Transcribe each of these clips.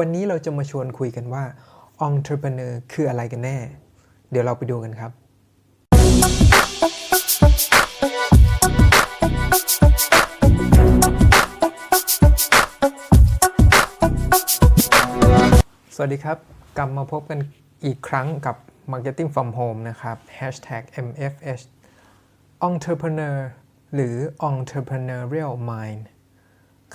วันนี้เราจะมาชวนคุยกันว่า entrepreneur คืออะไรกันแน่ เดี๋ยวเราไปดูกันครับ สวัสดีครับ กลับมาพบกันอีกครั้งกับ Marketing from Home นะครับ MFH Entrepreneur หรือ Entrepreneurial Mind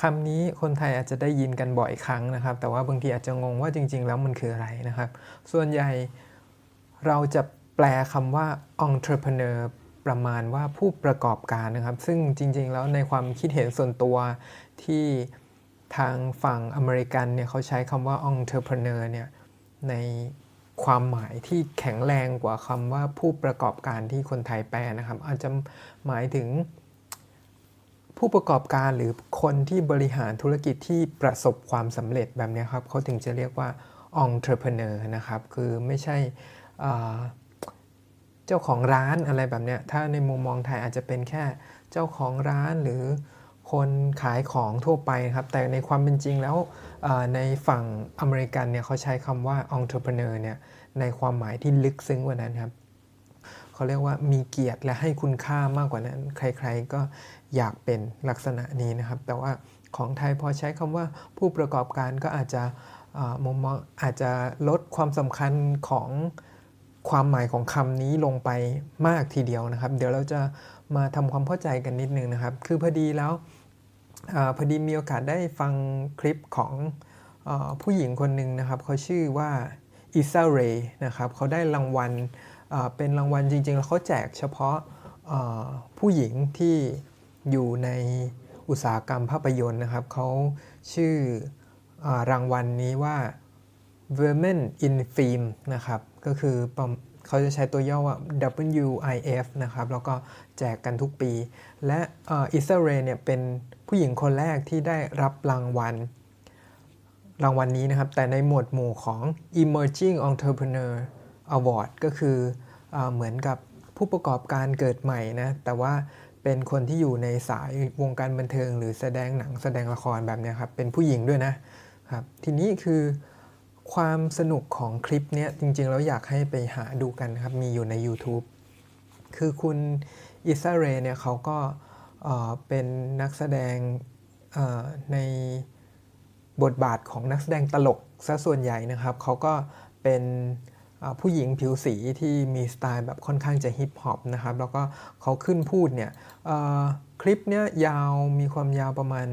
คำนี้คนไทยอาจจะได้ยินกันบ่อยครั้งนะครับ แต่ว่าบางทีอาจจะงงว่าจริง ๆ แล้วมันคืออะไรนะครับ ส่วนใหญ่เราจะแปลคำว่า entrepreneur ประมาณว่าผู้ประกอบการนะครับ ซึ่งจริง ๆ แล้วในความคิดเห็นส่วนตัวที่ทางฝั่งอเมริกันเนี่ยเขาใช้คำว่า entrepreneur เนี่ยในความหมายที่แข็งแรงกว่าคำว่าผู้ประกอบการที่คนไทยแปลนะครับ อาจจะหมายถึง ผู้ประกอบการหรือคนที่บริหารธุรกิจที่ประสบความสำเร็จแบบนี้ครับเขาถึงจะเรียกว่า entrepreneur นะครับ คือไม่ใช่เจ้าของร้านอะไรแบบนี้ถ้าในมุมมองไทยอาจจะเป็นแค่เจ้าของร้านหรือคนขายของทั่วไปครับ แต่ในความเป็นจริงแล้วในฝั่งอเมริกันเนี่ยเขาใช้คำว่า entrepreneur เนี่ยในความหมายที่ลึกซึ้งกว่านั้นครับ เขาเรียกว่ามีเกียรติและให้คุณค่ามากกว่านั้น ใครๆก็อยากเป็นลักษณะนี้นะครับ แต่ว่าของไทยพอใช้คำว่าผู้ประกอบการก็อาจจะมุมมองอาจจะลดความสำคัญของความหมายของคำนี้ลงไปมากทีเดียวนะครับ เดี๋ยวเราจะมาทำความเข้าใจกันนิดนึงนะครับ คือพอดีแล้วอพอดีมีโอกาสได้ฟังคลิปของอผู้หญิงคนหนึ่งนะครับเขาชื่อว่าอิซาเรย์นะครับเขาได้รางวัล เป็นรางวัลจริง ๆ แล้วเขาแจกเฉพาะผู้หญิงที่อยู่ในอุตสาหกรรมภาพยนตร์นะครับเขาชื่ออรางวัลนี้ว่า Women in Film นะครับก็คือเขาจะใช้ตัวย่อว่า WIF นะครับแล้วก็แจกกันทุกปี และอิสราเอลเนี่ยเป็นผู้หญิงคนแรกที่ได้รับรางวัลรางวัลนี้นะครับ แต่ในหมวดหมู่ของ Emerging Entrepreneur Award ก็คืออเหมือนกับผู้ประกอบการเกิดใหม่นะแต่ว่าเป็นคนที่อยู่ในสายวงการบันเทิง หรือแสดงหนังแสดงละครแบบนี้ครับเป็นผู้หญิงด้วยนะครับทีนี้คือความสนุกของคลิปเนี้ยจริงๆ แล้วอยากให้ไปหาดูกันครับมีอยู่ใน YouTube คือคุณอิสราเรเนี่ยเขาก็เอ่อเป็นนักแสดงในบทบาทของนักแสดงตลกซะส่วนใหญ่นะครับ เขาก็เป็น ผู้หญิงผิวสีที่มีสไตล์แบบค่อนข้างจะฮิปฮอปนะครับ แล้วก็เขาขึ้นพูดเนี่ยคลิปเนี้ยยาวมีความยาวประมาณ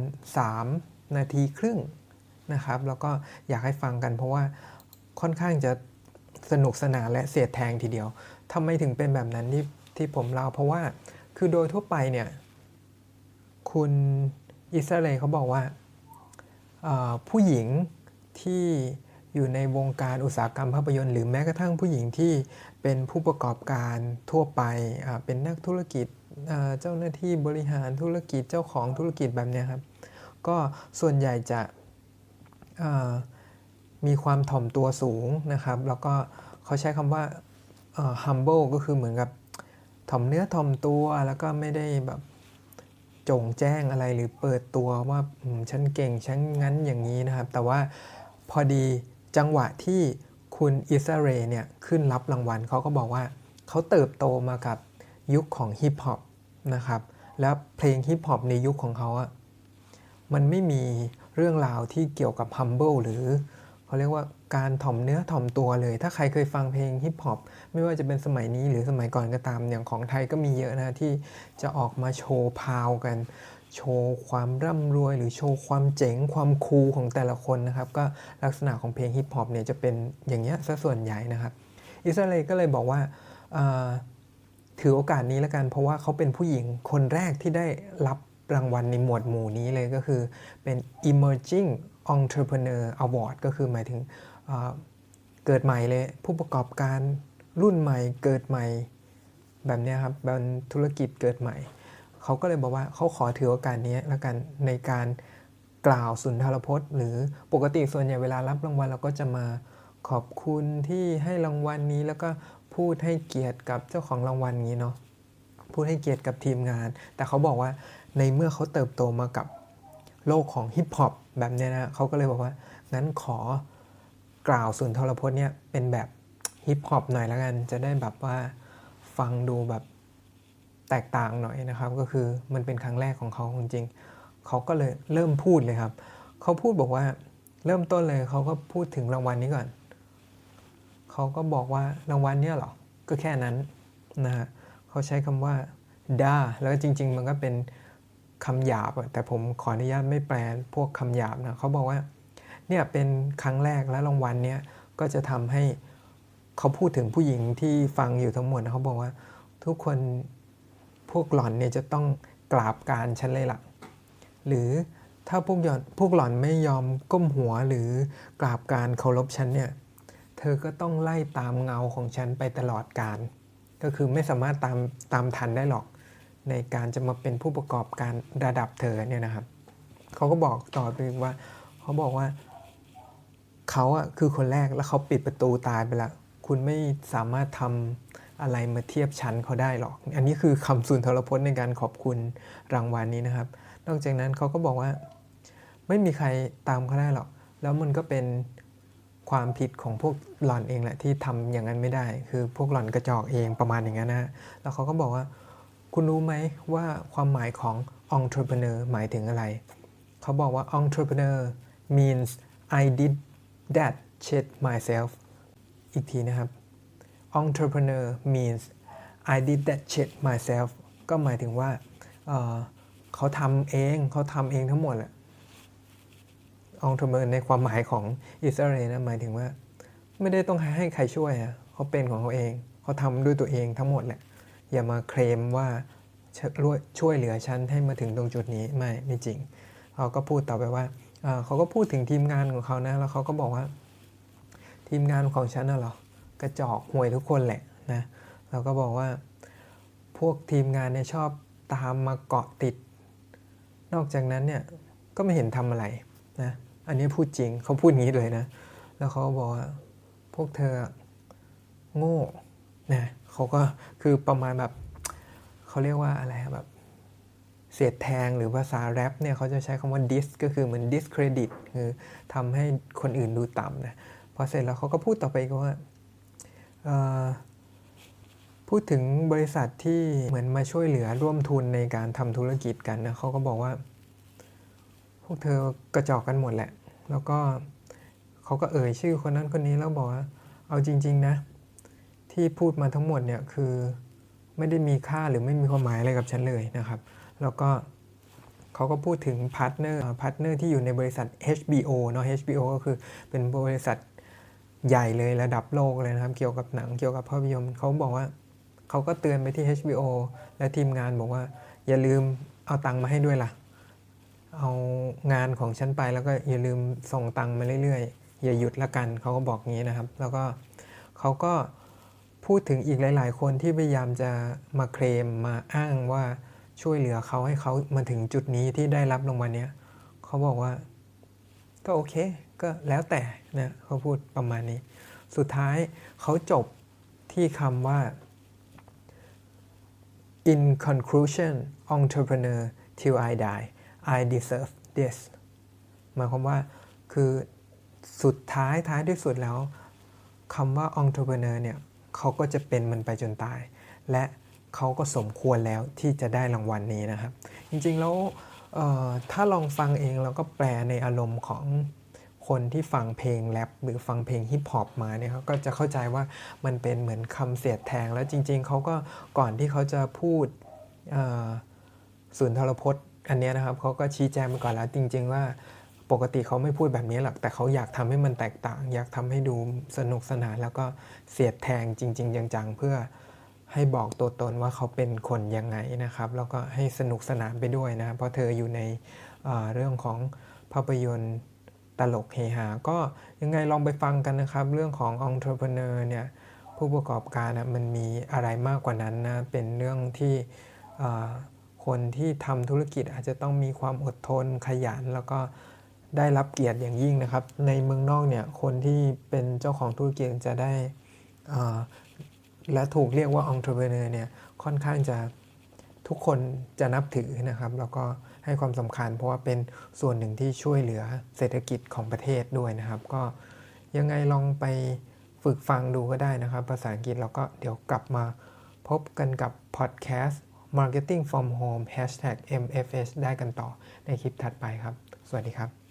3 นาทีครึ่งนะครับ แล้วก็อยากให้ฟังกันเพราะว่าค่อนข้างจะสนุกสนานและเสียดแทงทีเดียวทำไมถึงเป็นแบบนั้นที่ที่ผมเล่าเพราะว่าคือโดยทั่วไปเนี่ย คุณอิสราเอลเขาบอกว่าผู้หญิงที่ อยู่ในวงการอุตสาหกรรมภาพยนตร์หรือแม้กระทั่งผู้หญิงที่เป็นผู้ประกอบการทั่วไป เป็นนักธุรกิจเจ้าหน้าที่บริหารธุรกิจเจ้าของธุรกิจแบบนี้ครับ ก็ส่วนใหญ่จะมีความถ่อมตัวสูงนะครับ แล้วก็เขาใช้คำว่า humble ก็คือเหมือนกับถ่อมเนื้อถ่อมตัวแล้วก็ไม่ได้แบบจงแจ้งอะไรหรือเปิดตัวว่าฉันเก่งฉันงั้นอย่างนี้นะครับ แต่ว่าพอดี จังหวะที่คุณอิสราเอลเนี่ยขึ้นรับรางวัลเขาก็บอกว่าเขาเติบโตมากับยุคของฮิปฮอปนะครับ แล้วเพลงฮิปฮอปในยุคของเขาอะมันไม่มีเรื่องราวที่เกี่ยวกับ humble หรือเขาเรียกว่าการถ่อมเนื้อถ่อมตัวเลย ถ้าใครเคยฟังเพลงฮิปฮอปไม่ว่าจะเป็นสมัยนี้หรือสมัยก่อนก็ตามอย่างของไทยก็มีเยอะนะที่จะออกมาโชว์พาวกัน โชว์ความร่ำรวย หรือโชว์ความเจ๋งความคูลของแต่ละคนนะครับก็ลักษณะของเพลงฮิปฮอปเนี่ยจะเป็นอย่างเงี้ยซะส่วนใหญ่นะครับอิสราเอลก็เลยบอกว่าถือโอกาสนี้แล้วกัน เพราะว่าเขาเป็นผู้หญิงคนแรกที่ได้รับรางวัลในหมวดหมู่นี้เลยก็คือเป็น Emerging Entrepreneur Award ก็คือหมายถึงเกิดใหม่เลย ผู้ประกอบการรุ่นใหม่เกิดใหม่แบบนี้ครับเป็นธุรกิจเกิดใหม่ เขาก็เลยบอกว่าเขาขอถือโอกาสนี้แล้วกันในการกล่าวสุนทรพจน์ หรือปกติส่วนใหญ่เวลารับรางวัลเราก็จะมาขอบคุณที่ให้รางวัลนี้แล้วก็พูดให้เกียรติกับเจ้าของรางวัลนี้เนาะพูดให้เกียรติกับทีมงาน แต่เขาบอกว่าในเมื่อเขาเติบโตมากับโลกของฮิปฮอปแบบเนี้ยนะเขาก็เลยบอกว่า งั้นขอกล่าวสุนทรพจน์เนี่ยเป็นแบบฮิปฮอปหน่อยแล้วกัน จะได้แบบว่าฟังดูแบบ แตกต่างหน่อยนะครับ ก็คือมันเป็นครั้งแรกของเขาจริงๆเขาก็เลยเริ่มพูดเลยครับเขาพูดบอกว่าเริ่มต้นเลยเขาก็พูดถึงรางวัลนี้ก่อนเขาก็บอกว่ารางวัลเนี่ยหรอก็แค่นั้นนะฮะเขาใช้คำว่าด้าแล้วจริง ๆ มันก็เป็นคำหยาบแต่ผมขออนุญาตไม่แปลพวกคำหยาบนะเขาบอกว่าเนี่ยเป็นครั้งแรกและรางวัลเนี่ยก็จะทำให้เขาพูดถึงผู้หญิงที่ฟังอยู่ทั้งหมดนะเขาบอกว่าทุกคน พวกหล่อนเนี่ยจะต้องกราบการฉันเลยล่ะ หรือถ้าพวกหย่อนพวกหล่อนไม่ยอมก้มหัวหรือกราบการเคารพฉันเนี่ย เธอก็ต้องไล่ตามเงาของฉันไปตลอดการ ก็คือไม่สามารถตามตามทันได้หรอก ในการจะมาเป็นผู้ประกอบการระดับเธอเนี่ยนะครับ เขาก็บอกต่อไปว่า เขาบอกว่าเขาอะคือคนแรกแล้วเขาปิดประตูตายไปแล้วคุณไม่สามารถทำ อะไรมาเทียบชั้นเขาได้หรอก อันนี้คือคำสุนทรพจน์ในการขอบคุณรางวัลนี้นะครับ นอกจากนั้นเขาก็บอกว่า ไม่มีใครตามเขาได้หรอก แล้วมันก็เป็นความผิดของพวกหล่อนเองแหละที่ทำอย่างนั้นไม่ได้ คือพวกหล่อนกระจอกเองประมาณอย่างนั้นนะแล้วเขาก็บอกว่า คุณรู้ไหมว่าความหมายของ entrepreneur หมายถึงอะไร เขาบอกว่า entrepreneur means I did that shit myself อีกทีนะครับ entrepreneur means I did that shit myself ก็หมายถึงว่าเเขาทำเองเขาทำเองทั้งหมดแหละ entrepreneur ในความหมายของอิสราเอลนะหมายถึงว่า ไม่ได้ต้องให้ใครช่วยอะเขาเป็นของเขาเองเขาทำด้วยตัวเองทั้งหมดแหละอย่ามาเคลมว่าช่วยเหลือฉันให้มาถึงตรงจุดนี้ไม่ไม่จริงเขาก็พูดต่อไปว่าเอ่อเขาก็พูดถึงทีมงานของเขานะ แล้วเขาก็บอกว่า ทีมงานของฉันน่ะเหรอ กระจอกห่วยทุกคนแหละนะแล้วก็บอกว่าพวกทีมงานเนี่ยชอบตามมาเกาะติด นอกจากนั้นเนี่ยก็ไม่เห็นทำอะไรนะอันนี้พูดจริงเขาพูดงี้เลยนะ แล้วเขาบอกว่าพวกเธอโง่นะเขาก็คือประมาณแบบเขาเรียกว่าอะไรแบบเสียดแทงหรือภาษาแรปเนี่ยเขาจะใช้คำว่า dis ก็คือเหมือน discredit คือทำให้คนอื่นดูต่ำนะพอเสร็จแล้วเขาก็พูดต่อไปก็ว่า พูดถึงบริษัทที่เหมือนมาช่วยเหลือร่วมทุนในการทำธุรกิจกันนะเขาก็บอกว่า พวกเธอกระจอกกันหมดแหละ แล้วก็เขาก็เอ่ยชื่อคนนั้นคนนี้แล้วบอกว่า เอาจริง ๆ นะ ที่พูดมาทั้งหมดเนี่ยคือไม่ได้มีค่าหรือไม่มีความหมายอะไรกับฉันเลยนะครับ แล้วก็เขาก็พูดถึงพาร์ทเนอร์พาร์ทเนอร์ที่อยู่ในบริษัท HBO เนาะ HBO ก็คือเป็นบริษัท ใหญ่เลยระดับโลกเลยนะครับ เกี่ยวกับหนังเกี่ยวกับภาพยนตร์เขาบอกว่าเขาก็เตือนไปที่ HBO และทีมงานบอกว่า อย่าลืมเอาตังค์มาให้ด้วยล่ะ เอางานของฉันไปแล้วก็อย่าลืมส่งตังค์มาเรื่อยๆ อย่าหยุดละกันเขาก็บอกงี้นะครับ แล้วก็เขาก็พูดถึงอีกหลาย ๆ คนที่พยายามจะมาเคลมมาอ้างว่าช่วยเหลือเขาให้เขามาถึงจุดนี้ที่ได้รับรางวัลเนี้ยเขาบอกว่าก็โอเค ก็แล้วแต่นะเขาพูดประมาณนี้ สุดท้ายเขาจบที่คำว่า in conclusion entrepreneur till I die I deserve this หมายความว่าคือสุดท้ายท้ายที่สุดแล้วคำว่า entrepreneur เนี่ยเขาก็จะเป็นมันไปจนตาย และเขาก็สมควรแล้วที่จะได้รางวัลนนี้นะครับ จริงๆแล้วถ้าลองฟังเองเราก็แปลในอารมณ์ของ คนที่ฟังเพลงแรปหรือฟังเพลงฮิปฮอปมาเนี่ยเขาก็จะเข้าใจว่ามันเป็นเหมือนคำเสียดแทง แล้วจริง ๆเขาก็ก่อนที่เขาจะพูดเอ่อศูนย์ทรพจน์อันนี้นะครับเขาก็ชี้แจงมาก่อนแล้วจริง ๆ ว่าปกติเขาไม่พูดแบบนี้หรอกแต่เขาอยากทำให้มันแตกต่าง อยากทำให้ดูสนุกสนานแล้วก็เสียดแทงจริง ๆ จังๆ เพื่อให้บอกตัวตนว่าเขาเป็นคนยังไงนะครับ แล้วก็ให้สนุกสนานไปด้วยนะเพราะเธออยู่ในเรื่องของภาพยนตร์ ตลกเฮฮาก็ยังไงลองไปฟังกันนะครับ เรื่องของ entrepreneur เนี่ยผู้ประกอบการนะมันมีอะไรมากกว่านั้นนะเป็นเรื่องที่คนที่ทำธุรกิจอาจจะต้องมีความอดทนขยัน แล้วก็ได้รับเกียรติอย่างยิ่งนะครับ ในเมืองนอกเนี่ยคนที่เป็นเจ้าของธุรกิจจะได้และถูกเรียกว่า entrepreneur เนี่ยค่อนข้างจะ ทุกคนจะนับถือนะครับ แล้วก็ให้ความสำคัญ เพราะว่าเป็นส่วนหนึ่งที่ช่วยเหลือเศรษฐกิจของประเทศด้วยนะครับ ก็ยังไงลองไปฝึกฟังดูก็ได้นะครับ ภาษาอังกฤษแล้วก็เดี๋ยวกลับมาพบกันกับพอดแคสต์ Marketing from Home Hashtag MFS ได้กันต่อในคลิปถัดไปครับ สวัสดีครับ